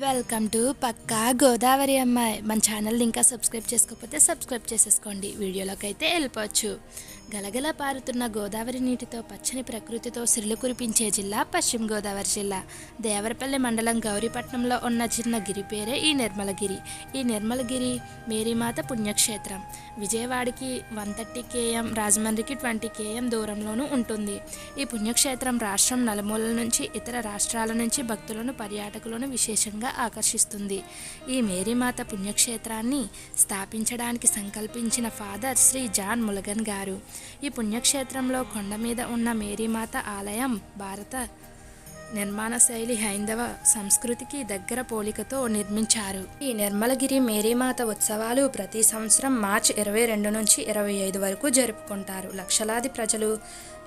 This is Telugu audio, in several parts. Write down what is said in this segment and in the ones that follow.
వెల్కమ్ టు పక్కా గోదావరి అమ్మాయి. మన ఛానల్ ఇంకా సబ్స్క్రైబ్ చేసుకోకపోతే సబ్స్క్రైబ్ చేసేసుకోండి. వీడియోలోకి అయితే వెళ్ళిపోవచ్చు. గలగల పారుతున్న గోదావరి నీటితో పచ్చని ప్రకృతితో సిరులు కురిపించే జిల్లా పశ్చిమ గోదావరి జిల్లా. దేవరపల్లి మండలం గౌరీపట్నంలో ఉన్న చిన్న గిరి పేరే ఈ నిర్మలగిరి. ఈ నిర్మలగిరి మేరీమాత పుణ్యక్షేత్రం. విజయవాడకి వన్ థర్టీ కేఎం రాజమండ్రికి ట్వంటీ కేఎం దూరంలోనూ ఉంటుంది. ఈ పుణ్యక్షేత్రం రాష్ట్రం నలుమూలల నుంచి ఇతర రాష్ట్రాల నుంచి భక్తులను పర్యాటకులను విశేషంగా ఆకర్షిస్తుంది. ఈ మేరీమాత పుణ్యక్షేత్రాన్ని స్థాపించడానికి సంకల్పించిన ఫాదర్ శ్రీ జాన్ ములగన్ గారు. ఈ పుణ్యక్షేత్రంలో కొండ మీద ఉన్న మేరీమాత ఆలయం భారత నిర్మాణ శైలి హైందవ సంస్కృతికి దగ్గర పోలికతో నిర్మించారు. ఈ నిర్మలగిరి మేరీమాత ఉత్సవాలు ప్రతి సంవత్సరం మార్చి ఇరవై రెండు నుంచి ఇరవై ఐదు వరకు జరుపుకుంటారు. లక్షలాది ప్రజలు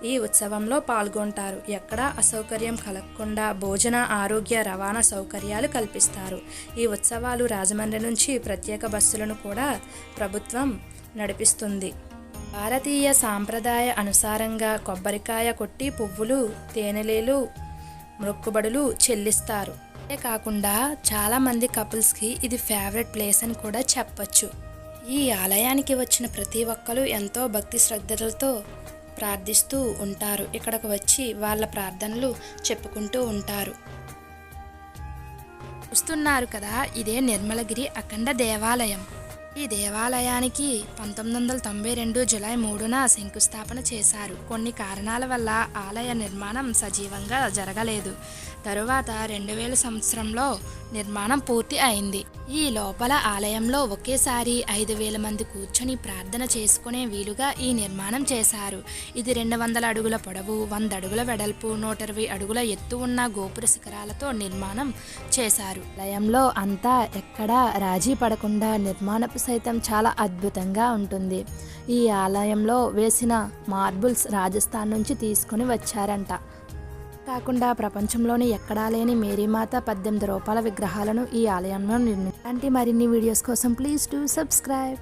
ఈ ఉత్సవంలో పాల్గొంటారు. ఎక్కడా అసౌకర్యం కలగకుండా భోజన ఆరోగ్య రవాణా సౌకర్యాలు కల్పిస్తారు. ఈ ఉత్సవాలు రాజమండ్రి నుంచి ప్రత్యేక బస్సులను కూడా ప్రభుత్వం నడిపిస్తుంది. భారతీయ సాంప్రదాయ అనుసారంగా కొబ్బరికాయ కొట్టి పువ్వులు తేనెలేలు మొక్కుబడులు చెల్లిస్తారు. అంతే కాకుండా చాలామంది కపుల్స్కి ఇది ఫేవరెట్ ప్లేస్ అని కూడా చెప్పచ్చు. ఈ ఆలయానికి వచ్చిన ప్రతి ఒక్కరు ఎంతో భక్తి శ్రద్ధలతో ప్రార్థిస్తూ ఉంటారు. ఇక్కడకు వచ్చి వాళ్ళ ప్రార్థనలు చెప్పుకుంటూ ఉంటారు. చూస్తున్నారు కదా ఇదే నిర్మలగిరి అఖండ దేవాలయం. ఈ దేవాలయానికి పంతొమ్మిది వందల తొంభై రెండు జులై మూడున శంకుస్థాపన చేశారు. కొన్ని కారణాల వల్ల ఆలయ నిర్మాణం సజీవంగా జరగలేదు. తరువాత రెండు వేల సంవత్సరంలో నిర్మాణం పూర్తి అయింది. ఈ లోపల ఆలయంలో ఒకేసారి ఐదు వేల మంది కూర్చొని ప్రార్థన చేసుకునే వీలుగా ఈ నిర్మాణం చేశారు. ఇది రెండు వందల అడుగుల పొడవు వంద అడుగుల వెడల్పు నూట ఇరవై అడుగుల ఎత్తు ఉన్న గోపుర శిఖరాలతో నిర్మాణం చేశారు. ఆలయంలో అంతా ఎక్కడా రాజీ పడకుండా నిర్మాణపు సైతం చాలా అద్భుతంగా ఉంటుంది. ఈ ఆలయంలో వేసిన మార్బుల్స్ రాజస్థాన్ నుంచి తీసుకుని వచ్చారంట. కాకుండా ప్రపంచంలోని ఎక్కడా లేని మేరీమాత పద్దెనిమిది రూపాయల విగ్రహాలను ఈ ఆలయంలో నిర్మి అంటే మరిన్ని వీడియోస్ కోసం ప్లీజ్ టు సబ్స్క్రైబ్